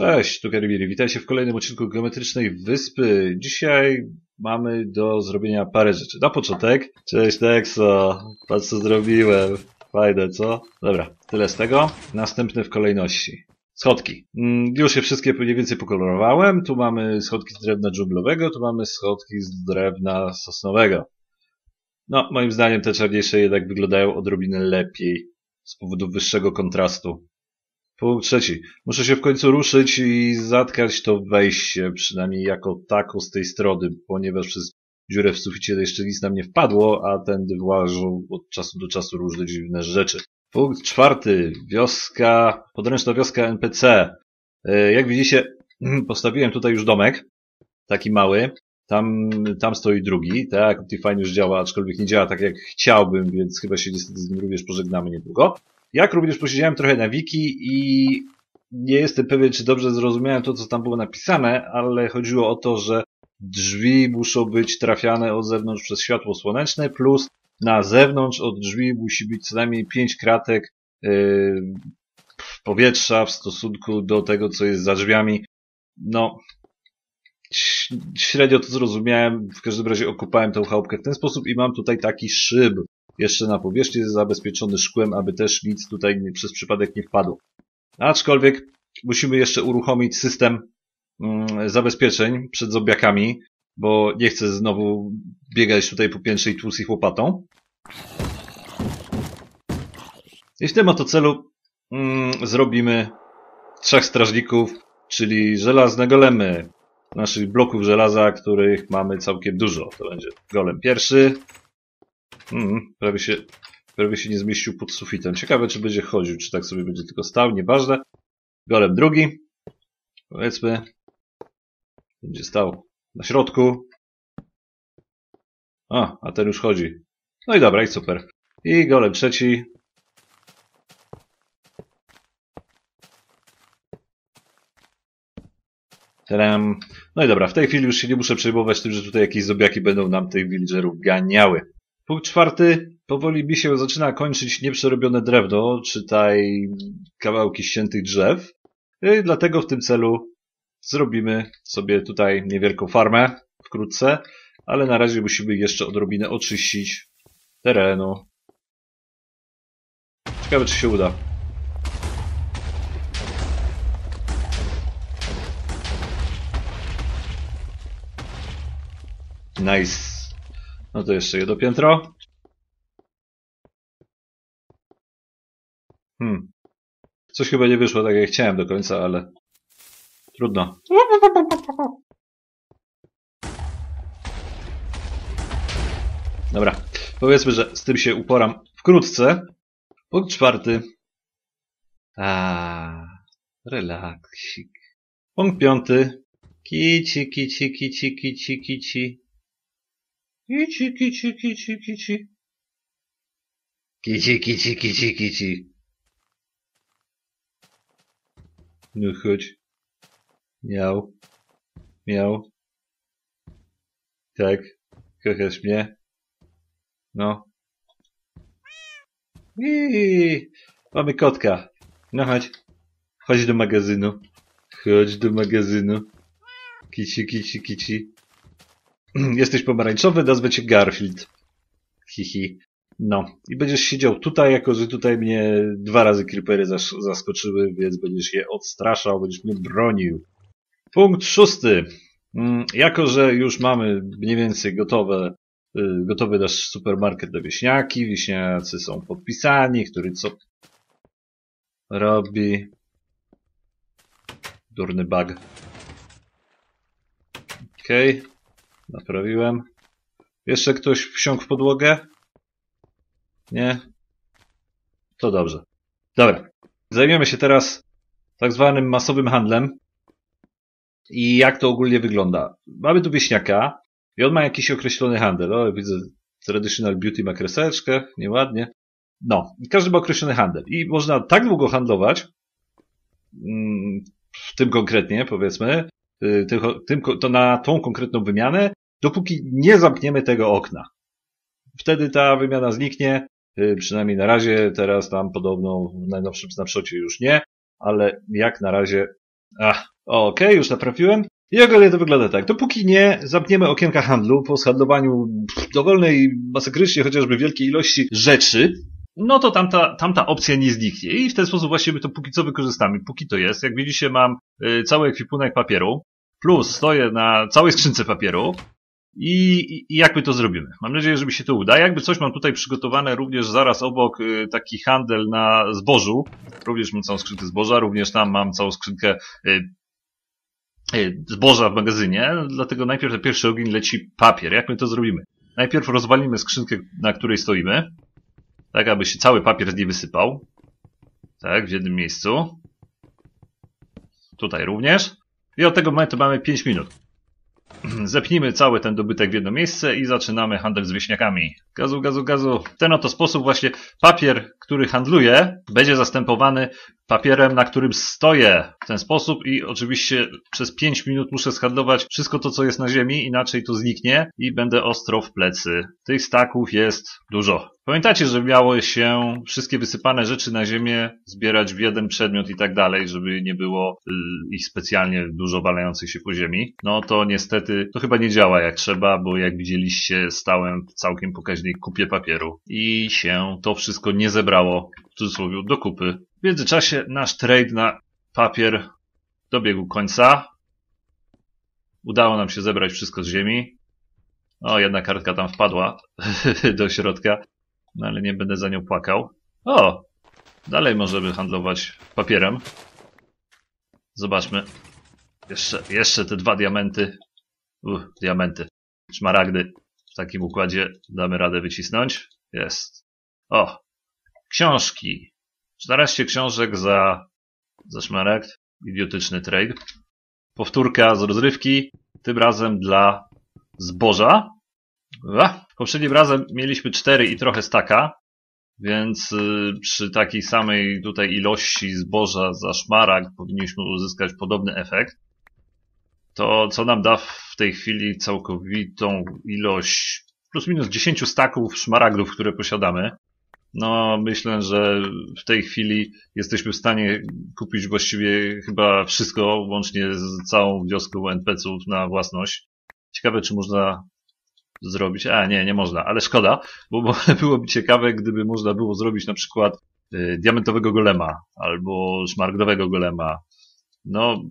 Cześć, tu Keribiri. Witajcie w kolejnym odcinku Geometrycznej Wyspy. Dzisiaj mamy do zrobienia parę rzeczy. Na początek, cześć Texo, patrz co zrobiłem. Fajne, co? Dobra, tyle z tego. Następne w kolejności. Schodki. Mm, Już je wszystkie mniej więcej pokolorowałem. Tu mamy schodki z drewna dżunglowego, tu mamy schodki z drewna sosnowego. No, moim zdaniem te czarniejsze jednak wyglądają odrobinę lepiej z powodu wyższego kontrastu. Punkt trzeci. Muszę się w końcu ruszyć i zatkać to wejście, przynajmniej jako tako z tej strony, ponieważ przez dziurę w suficie jeszcze nic nam nie wpadło, a tędy włażą od czasu do czasu różne dziwne rzeczy. Punkt czwarty. Wioska, podręczna wioska NPC. E, Jak widzicie, postawiłem tutaj już domek, taki mały. Tam, tam stoi drugi, tak, Optifine już działa, aczkolwiek nie działa tak jak chciałbym, więc chyba się niestety z nim również pożegnamy niedługo. Jak również posiedziałem trochę na wiki i nie jestem pewien, czy dobrze zrozumiałem to, co tam było napisane, ale chodziło o to, że drzwi muszą być trafiane od zewnątrz przez światło słoneczne, plus na zewnątrz od drzwi musi być co najmniej 5 kratek yy, powietrza w stosunku do tego, co jest za drzwiami. No, średnio to zrozumiałem, w każdym razie okupałem tę chałupkę w ten sposób i mam tutaj taki szyb jeszcze na powierzchni zabezpieczony szkłem, aby też nic tutaj nie, przez przypadek nie wpadło. Aczkolwiek musimy jeszcze uruchomić system mm, zabezpieczeń przed zombiakami, bo nie chcę znowu biegać tutaj po piętrze i tłuc ich łopatą. I w tym oto celu mm, zrobimy trzech strażników, czyli żelazne golemy. Naszych bloków żelaza, których mamy całkiem dużo. To będzie golem pierwszy, Mm, prawie się, prawie się nie zmieścił pod sufitem. Ciekawe, czy będzie chodził, czy tak sobie będzie tylko stał, nieważne. Golem drugi. Powiedzmy. Będzie stał na środku. A, a ten już chodzi. No i dobra, i super. I golem trzeci. Tadam. No i dobra, w tej chwili już się nie muszę przejmować tym, że tutaj jakieś zobiaki będą nam tych villagerów ganiały. Punkt czwarty. Powoli mi się zaczyna kończyć nieprzerobione drewno, czytaj kawałki ściętych drzew. I dlatego w tym celu zrobimy sobie tutaj niewielką farmę wkrótce, ale na razie musimy jeszcze odrobinę oczyścić terenu. Ciekawe, czy się uda. Nice. No to jeszcze jedno piętro. Hmm. Coś chyba nie wyszło tak jak chciałem do końca, ale trudno. Dobra. Powiedzmy, że z tym się uporam wkrótce. Punkt czwarty. A, relaksik. Punkt piąty. Kici, kici, kici, kici, kici. Kici, kici, kici, kici. Kici, kici, kici, kici. No chodź. Miał. Miał. Tak. Kochasz mnie? No. Iii. Mamy kotka. No chodź. Chodź do magazynu. Chodź do magazynu. Kici, kici, kici. Jesteś pomarańczowy, nazwę cię Garfield. Hihi. No. I będziesz siedział tutaj, jako że tutaj mnie dwa razy creepery zas zaskoczyły, więc będziesz je odstraszał, będziesz mnie bronił. Punkt szósty. Mm, Jako, że już mamy mniej więcej gotowe, y, gotowy nasz supermarket na wieśniaki, wieśniacy są podpisani, który co robi. Durny bug. Okej. Okay. Naprawiłem. Jeszcze ktoś wsiąkł w podłogę? Nie? To dobrze. Dobra. Zajmiemy się teraz tak zwanym masowym handlem. I jak to ogólnie wygląda? Mamy tu wieśniaka i on ma jakiś określony handel. O, widzę, Traditional Beauty ma kreseczkę, nieładnie. No, każdy ma określony handel. I można tak długo handlować, mm, w tym konkretnie, powiedzmy, y, tym, to na tą konkretną wymianę, dopóki nie zamkniemy tego okna. Wtedy ta wymiana zniknie, y, przynajmniej na razie, teraz tam podobno w najnowszym snapshocie już nie, ale jak na razie Ach, okej, już naprawiłem. I ogólnie to wygląda tak. Dopóki nie zamkniemy okienka handlu po zhandlowaniu dowolnej, masakrycznie chociażby wielkiej ilości rzeczy, no to tamta, tamta opcja nie zniknie. I w ten sposób właśnie my to póki co wykorzystamy. Póki to jest. Jak widzicie, mam y, cały ekwipunek papieru, plus stoję na całej skrzynce papieru. I, I jak my to zrobimy? Mam nadzieję, że mi się to uda. Jakby coś mam tutaj przygotowane również zaraz obok y, taki handel na zbożu. Również mam całą skrzynkę zboża, również tam mam całą skrzynkę y, y, zboża w magazynie. Dlatego najpierw na pierwszy ogień leci papier. Jak my to zrobimy? Najpierw rozwalimy skrzynkę, na której stoimy. Tak, aby się cały papier z niej wysypał. Tak, w jednym miejscu. Tutaj również. I od tego momentu mamy 5 minut. Zepnijmy cały ten dobytek w jedno miejsce i zaczynamy handel z wieśniakami. Gazu, gazu, gazu. W ten oto sposób właśnie papier, który handluję, będzie zastępowany papierem, na którym stoję. W ten sposób i oczywiście przez 5 minut muszę skandlować wszystko to, co jest na ziemi, inaczej to zniknie i będę ostro w plecy. Tych staków jest dużo. Pamiętacie, że miało się wszystkie wysypane rzeczy na ziemię zbierać w jeden przedmiot i tak dalej, żeby nie było y, ich specjalnie dużo walających się po ziemi. No to niestety to chyba nie działa jak trzeba, bo jak widzieliście stałem w całkiem pokaźnej kupie papieru i się to wszystko nie zebrało w cudzysłowie do kupy. W międzyczasie nasz trade na papier dobiegł końca. Udało nam się zebrać wszystko z ziemi. O, jedna kartka tam wpadła do środka, no ale nie będę za nią płakał. O, dalej możemy handlować papierem. Zobaczmy. Jeszcze, jeszcze te dwa diamenty. Uch, diamenty. Szmaragdy. W takim układzie damy radę wycisnąć. Jest. O, książki. 14 książek za, za szmaragd. Idiotyczny trade. Powtórka z rozrywki. Tym razem dla zboża. A, poprzednim razem mieliśmy 4 i trochę staka, więc y, przy takiej samej tutaj ilości zboża za szmaragd powinniśmy uzyskać podobny efekt. To co nam da w tej chwili całkowitą ilość plus minus 10 staków szmaragdów, które posiadamy. No, myślę, że w tej chwili jesteśmy w stanie kupić właściwie chyba wszystko, łącznie z całą wioską NPC-ów na własność. Ciekawe, czy można zrobić. A, nie, nie można, ale szkoda, bo, bo byłoby ciekawe, gdyby można było zrobić na przykład y, diamentowego golema albo szmaragdowego golema. No,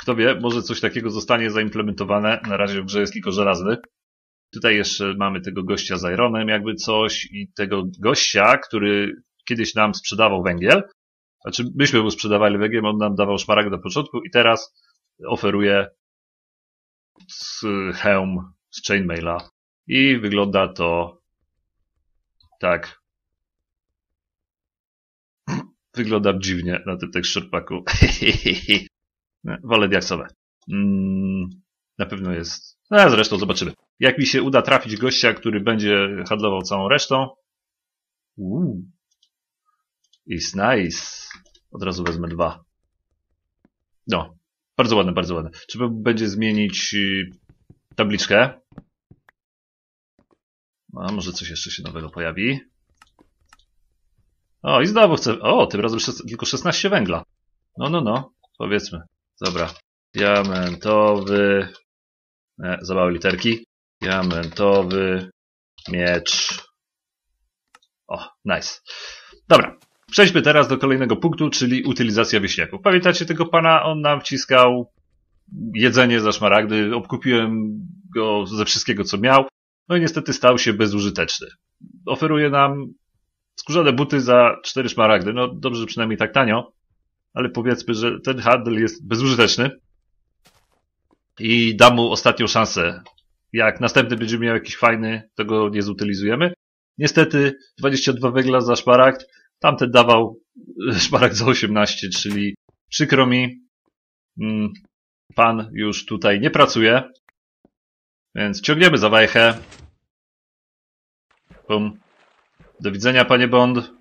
kto wie, może coś takiego zostanie zaimplementowane. Na razie w grze jest tylko żelazny. Tutaj jeszcze mamy tego gościa z Ironem, jakby coś, i tego gościa, który kiedyś nam sprzedawał węgiel. Znaczy, myśmy mu sprzedawali węgiel, on nam dawał szmaragd na początku i teraz oferuje hełm z chainmaila. I wygląda to tak. Wygląda dziwnie na tym teksturpaku. Wolę diaksowe. Mm, na pewno jest. No, zresztą zobaczymy. Jak mi się uda trafić gościa, który będzie handlował całą resztą. Uuu. Is nice. Od razu wezmę dwa. No. Bardzo ładne, bardzo ładne. Trzeba będzie zmienić y, tabliczkę. A może coś jeszcze się nowego pojawi. O, i znowu chcę. O, tym razem tylko 16 węgla. No, no, no. Powiedzmy. Dobra. Diamentowy. E, literki. Diamentowy miecz. O, nice. Dobra. Przejdźmy teraz do kolejnego punktu, czyli utylizacja wieśniaków. Pamiętacie tego pana? On nam wciskał jedzenie za szmaragdy. Obkupiłem go ze wszystkiego, co miał. No i niestety stał się bezużyteczny. Oferuje nam skórzane buty za cztery szmaragdy. No dobrze, że przynajmniej tak tanio, ale powiedzmy, że ten handel jest bezużyteczny i dam mu ostatnią szansę. Jak następny będzie miał jakiś fajny, to go nie zutylizujemy. Niestety 22 węgla za szmaragd, tamten dawał szmaragd za 18, czyli przykro mi, mm, pan już tutaj nie pracuje, więc ciągniemy za wajchę. Bum. Do widzenia, panie Bond.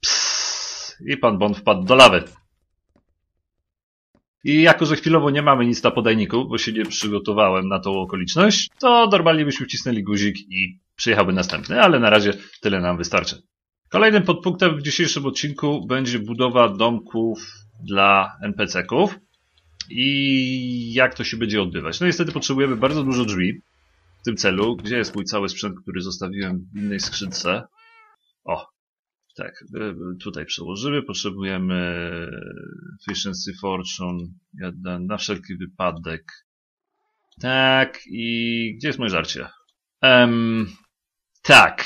Psst. I pan Bond wpadł do lawy. I jako, że chwilowo nie mamy nic na podajniku, bo się nie przygotowałem na tą okoliczność, to normalnie byśmy wcisnęli guzik i przyjechałby następny, ale na razie tyle nam wystarczy. Kolejnym podpunktem w dzisiejszym odcinku będzie budowa domków dla NPC-ków i jak to się będzie odbywać. No niestety potrzebujemy bardzo dużo drzwi w tym celu. Gdzie jest mój cały sprzęt, który zostawiłem w innej skrzynce? O, tak, tutaj przełożymy. Potrzebujemy Efficiency Fortune, na wszelki wypadek. Tak, i gdzie jest moje żarcie? Um, tak,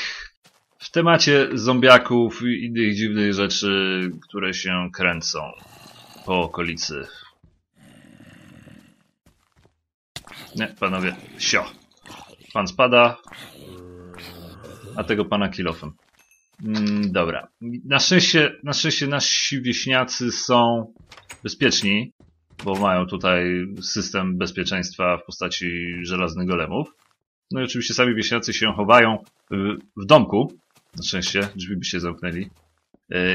w temacie zombiaków i innych dziwnych rzeczy, które się kręcą po okolicy. Nie, panowie, sio. Pan spada, a tego pana kilofem. Mm, dobra. Na szczęście, na szczęście nasi wieśniacy są bezpieczni, bo mają tutaj system bezpieczeństwa w postaci żelaznych golemów. No i oczywiście sami wieśniacy się chowają w, w domku. Na szczęście drzwi by się zamknęli.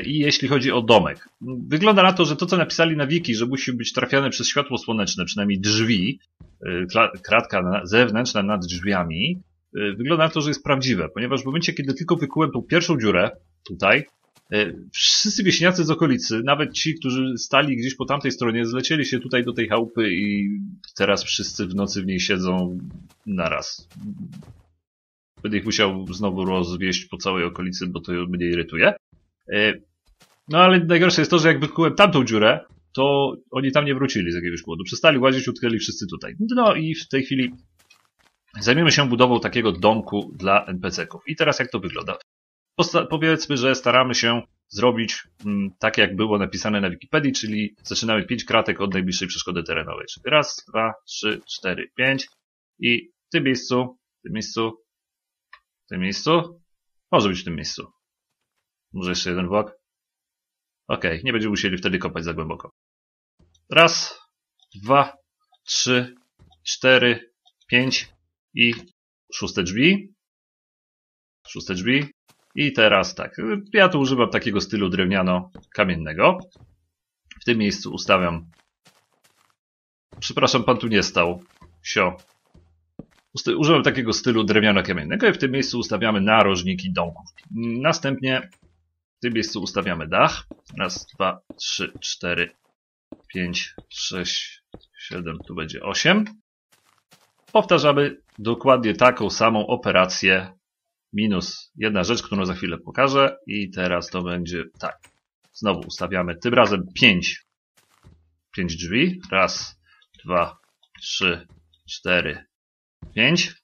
I jeśli chodzi o domek, wygląda na to, że to, co napisali na wiki, że musi być trafiane przez światło słoneczne, przynajmniej drzwi, e, kratka zewnętrzna nad drzwiami, e, wygląda na to, że jest prawdziwe, ponieważ w momencie, kiedy tylko wykułem tą pierwszą dziurę, tutaj, wszyscy wieśniacy z okolicy, nawet ci, którzy stali gdzieś po tamtej stronie, zlecieli się tutaj do tej chałupy i teraz wszyscy w nocy w niej siedzą naraz. Będę ich musiał znowu rozwieść po całej okolicy, bo to mnie irytuje. E, no ale najgorsze jest to, że jak wykułem tamtą dziurę, to oni tam nie wrócili z jakiegoś powodu. Przestali łazić, utknęli wszyscy tutaj. No i w tej chwili zajmiemy się budową takiego domku dla NPC-ków. I teraz jak to wygląda? Posta powiedzmy, że staramy się zrobić tak, jak było napisane na Wikipedii, czyli zaczynamy 5 kratek od najbliższej przeszkody terenowej. Czyli raz, dwa, trzy, cztery, pięć i w tym miejscu, w tym miejscu, w tym miejscu, może być w tym miejscu. Może jeszcze jeden blok? Okej, okay, nie będziemy musieli wtedy kopać za głęboko. Raz, dwa, trzy, cztery, pięć i szóste drzwi. Szóste drzwi. I teraz tak, ja tu używam takiego stylu drewniano-kamiennego. W tym miejscu ustawiam... Przepraszam, pan tu nie stał. Sio. Używam takiego stylu drewniano-kamiennego i w tym miejscu ustawiamy narożniki domków. Następnie tym miejscu ustawiamy dach. Raz, dwa, trzy, cztery, pięć, sześć, siedem, tu będzie osiem. Powtarzamy dokładnie taką samą operację minus jedna rzecz, którą za chwilę pokażę i teraz to będzie tak. Znowu ustawiamy tym razem pięć, pięć drzwi. Raz, dwa, trzy, cztery, pięć.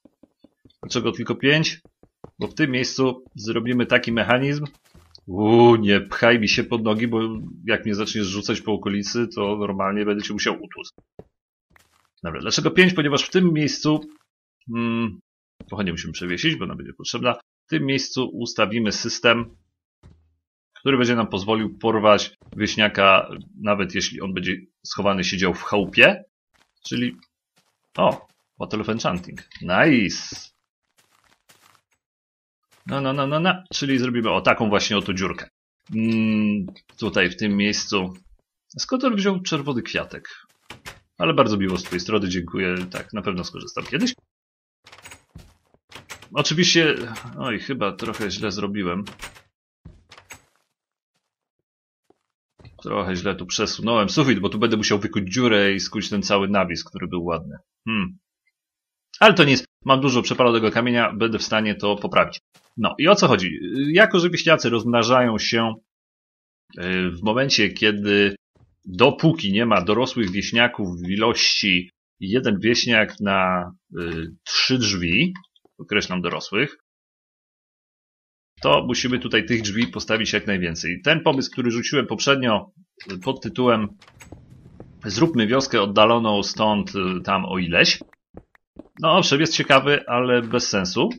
Dlaczego tylko pięć? Bo w tym miejscu zrobimy taki mechanizm, Uuu, nie pchaj mi się pod nogi, bo jak mnie zaczniesz rzucać po okolicy, to normalnie będę cię musiał utłuc. Dobra, dlaczego 5? Ponieważ w tym miejscu hmm, pochodnie musimy przewiesić, bo ona będzie potrzebna. W tym miejscu ustawimy system, który będzie nam pozwolił porwać wieśniaka, nawet jeśli on będzie schowany siedział w chałupie. Czyli... O, Battle of Enchanting. Nice! No, no, no, no, no. Czyli zrobimy o taką właśnie oto dziurkę. Mm, tutaj w tym miejscu. Skąd on wziął czerwony kwiatek? Ale bardzo miło z twojej strony, dziękuję. Tak, na pewno skorzystam kiedyś. Oczywiście, oj, chyba trochę źle zrobiłem. Trochę źle tu przesunąłem sufit, bo tu będę musiał wykuć dziurę i skuć ten cały nawis, który był ładny. Hmm. Ale to nie jest. Mam dużo przepalonego kamienia, będę w stanie to poprawić. No i o co chodzi? Jako, że wieśniacy rozmnażają się y, w momencie, kiedy dopóki nie ma dorosłych wieśniaków w ilości jeden wieśniak na y, trzy drzwi, określam dorosłych, to musimy tutaj tych drzwi postawić jak najwięcej. Ten pomysł, który rzuciłem poprzednio pod tytułem Zróbmy wioskę oddaloną stąd tam o ileś, no owszem, jest ciekawy, ale bez sensu,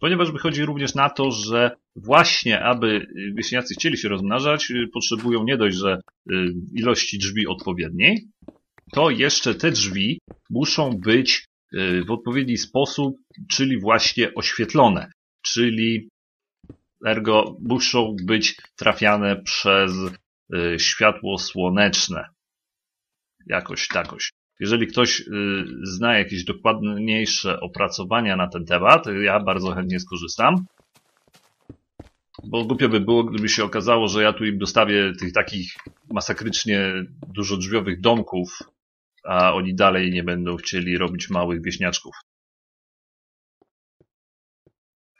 ponieważ wychodzi również na to, że właśnie aby wieśniacy chcieli się rozmnażać, y, potrzebują nie dość, że y, ilości drzwi odpowiedniej, to jeszcze te drzwi muszą być y, w odpowiedni sposób, czyli właśnie oświetlone, czyli ergo muszą być trafiane przez światło słoneczne. Jakoś takoś. Jeżeli ktoś y, zna jakieś dokładniejsze opracowania na ten temat, ja bardzo chętnie skorzystam. Bo głupio by było, gdyby się okazało, że ja tu im dostawię tych takich masakrycznie dużodrzwiowych domków, a oni dalej nie będą chcieli robić małych wieśniaczków.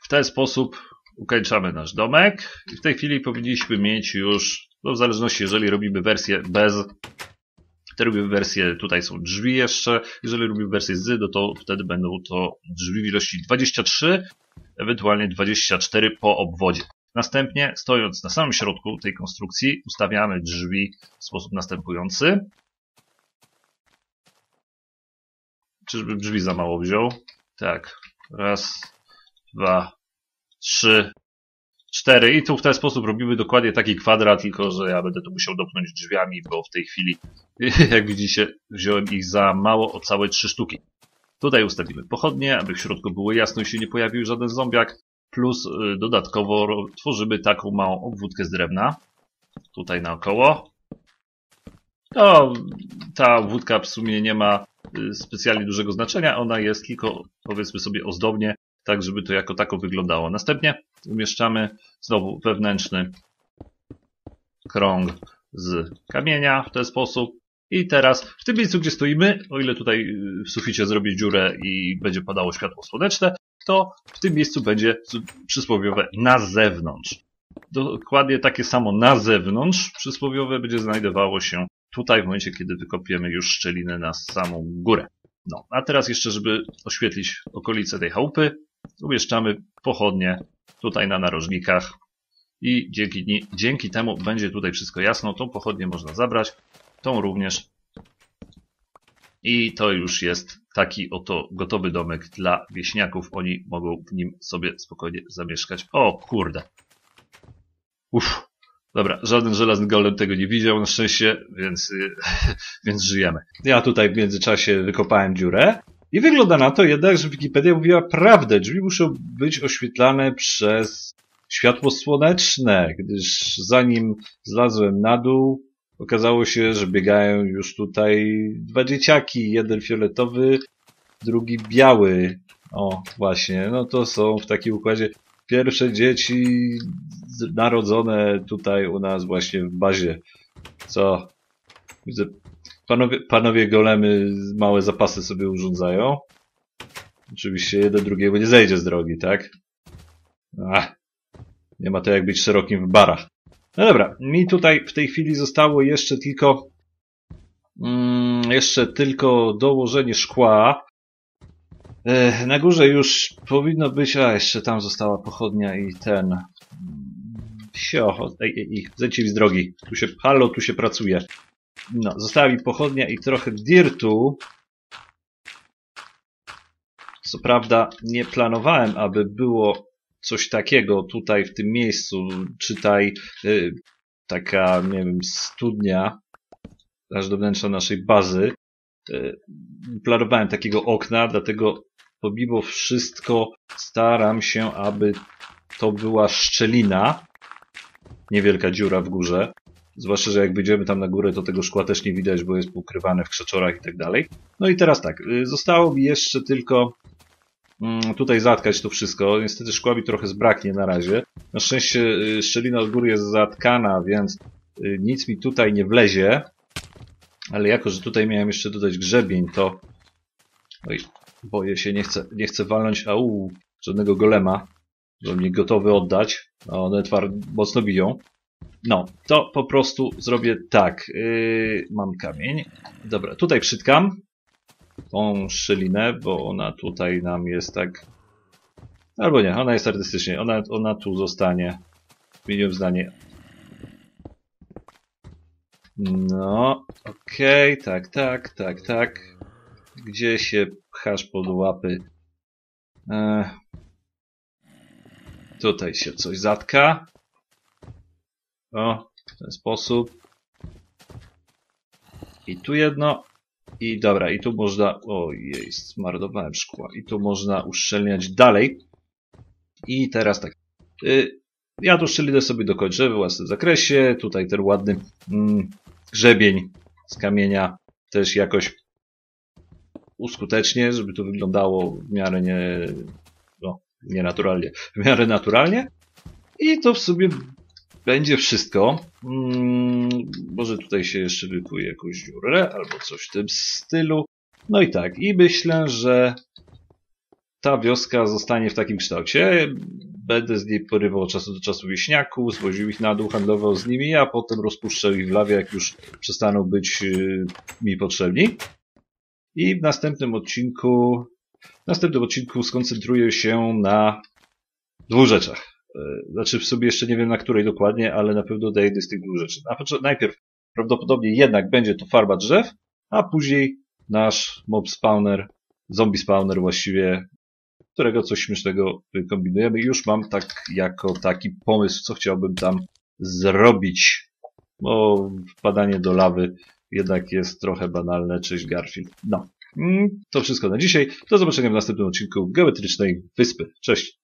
W ten sposób ukończamy nasz domek i w tej chwili powinniśmy mieć już, no w zależności jeżeli robimy wersję bez, to robimy wersję, tutaj są drzwi jeszcze, jeżeli robimy wersję z, no to wtedy będą to drzwi w ilości 23, ewentualnie 24 po obwodzie. Następnie, stojąc na samym środku tej konstrukcji, ustawiamy drzwi w sposób następujący. Czyżby drzwi za mało wziął? Tak. Raz, dwa, trzy, cztery. I tu w ten sposób robimy dokładnie taki kwadrat, tylko że ja będę tu musiał dopnąć drzwiami, bo w tej chwili, jak widzicie, wziąłem ich za mało o całe trzy sztuki. Tutaj ustawimy pochodnie, aby w środku było jasno i się nie pojawił żaden zombiak. Plus y, dodatkowo tworzymy taką małą obwódkę z drewna. Tutaj naokoło. To ta obwódka w sumie nie ma y, specjalnie dużego znaczenia. Ona jest tylko powiedzmy sobie ozdobnie, tak żeby to jako tako wyglądało. Następnie umieszczamy znowu wewnętrzny krąg z kamienia w ten sposób. I teraz w tym miejscu, gdzie stoimy, o ile tutaj y, w suficie zrobię dziurę i będzie padało światło słoneczne, to w tym miejscu będzie przysłowiowe na zewnątrz. Dokładnie takie samo na zewnątrz przysłowiowe będzie znajdowało się tutaj w momencie, kiedy wykopiemy już szczelinę na samą górę. No, a teraz jeszcze, żeby oświetlić okolice tej chałupy, umieszczamy pochodnie tutaj na narożnikach i dzięki, dzięki temu będzie tutaj wszystko jasno. Tą pochodnię można zabrać, tą również. I to już jest taki oto gotowy domek dla wieśniaków. Oni mogą w nim sobie spokojnie zamieszkać. O kurde. Uff. Dobra, żaden żelazny golem tego nie widział na szczęście, więc, więc żyjemy. Ja tutaj w międzyczasie wykopałem dziurę i wygląda na to jednak, że Wikipedia mówiła prawdę. Drzwi muszą być oświetlane przez światło słoneczne, gdyż zanim zlazłem na dół, okazało się, że biegają już tutaj dwa dzieciaki. Jeden fioletowy, drugi biały. O, właśnie, no to są w takim układzie pierwsze dzieci narodzone tutaj u nas właśnie w bazie. Co? Widzę, panowie, panowie golemy małe zapasy sobie urządzają. Oczywiście jeden drugiego nie zejdzie z drogi, tak? Ach, nie ma to jak być szerokim w barach. No dobra, mi tutaj w tej chwili zostało jeszcze tylko mm, jeszcze tylko dołożenie szkła. E, na górze już powinno być, a jeszcze tam została pochodnia i ten Sio, ej, zejdźcie z drogi. Tu się, halo, tu się pracuje. No, została mi pochodnia i trochę dirtu. Co prawda nie planowałem, aby było coś takiego tutaj w tym miejscu. Czytaj y, taka, nie wiem, studnia aż do wnętrza naszej bazy. Y, planowałem takiego okna, dlatego pomimo wszystko staram się, aby to była szczelina, niewielka dziura w górze. Zwłaszcza, że jak wyjdziemy tam na górę, to tego szkła też nie widać, bo jest ukrywane w krzaczorach i tak dalej. No i teraz tak, y, zostało mi jeszcze tylko mm, tutaj zatkać to wszystko. Niestety szkła mi trochę zbraknie na razie. Na szczęście y, szczelina od góry jest zatkana, więc y, nic mi tutaj nie wlezie. Ale jako, że tutaj miałem jeszcze dodać grzebień, to... Oj, boję się, nie chcę, nie chcę walnąć au, żadnego golema, że mnie gotowy oddać. A one tward, mocno biją. No, to po prostu zrobię tak. Yy, mam kamień. Dobra, tutaj przytkam tą szczelinę, bo ona tutaj nam jest tak... Albo nie, ona jest artystycznie. Ona, ona tu zostanie. Zmieniłem zdanie. No, okej, okay, tak, tak, tak, tak. Gdzie się pchasz pod łapy? Ech. Tutaj się coś zatka. O, w ten sposób. I tu jedno. I dobra, i tu można... Ojej, zmarnowałem szkła. I tu można uszczelniać dalej. I teraz tak. Y, ja tu szczelinę sobie dokończę w własnym zakresie. Tutaj ten ładny mm, grzebień z kamienia też jakoś uskutecznię, żeby to wyglądało w miarę nie, no, nienaturalnie, w miarę naturalnie. I to w sumie będzie wszystko. Mm, może tutaj się jeszcze wykuje jakąś dziurę albo coś w tym stylu. No i tak, i myślę, że ta wioska zostanie w takim kształcie. Będę z niej porywał od czasu do czasu wieśniaków, zwoził ich na dół, handlował z nimi, a potem rozpuszczał ich w lawie, jak już przestaną być y, mi potrzebni. I w następnym odcinku, w następnym odcinku skoncentruję się na dwóch rzeczach. Y, Znaczy w sobie jeszcze nie wiem na której dokładnie, ale na pewno jednej z tych dwóch rzeczy. Najpierw prawdopodobnie jednak będzie to farba drzew, a później nasz mob spawner, zombie spawner właściwie, którego coś śmiesznego kombinujemy. Już mam tak jako taki pomysł, co chciałbym tam zrobić. Bo wpadanie do lawy jednak jest trochę banalne. Cześć Garfield. No. Mm, To wszystko na dzisiaj. Do zobaczenia w następnym odcinku Geometrycznej Wyspy. Cześć.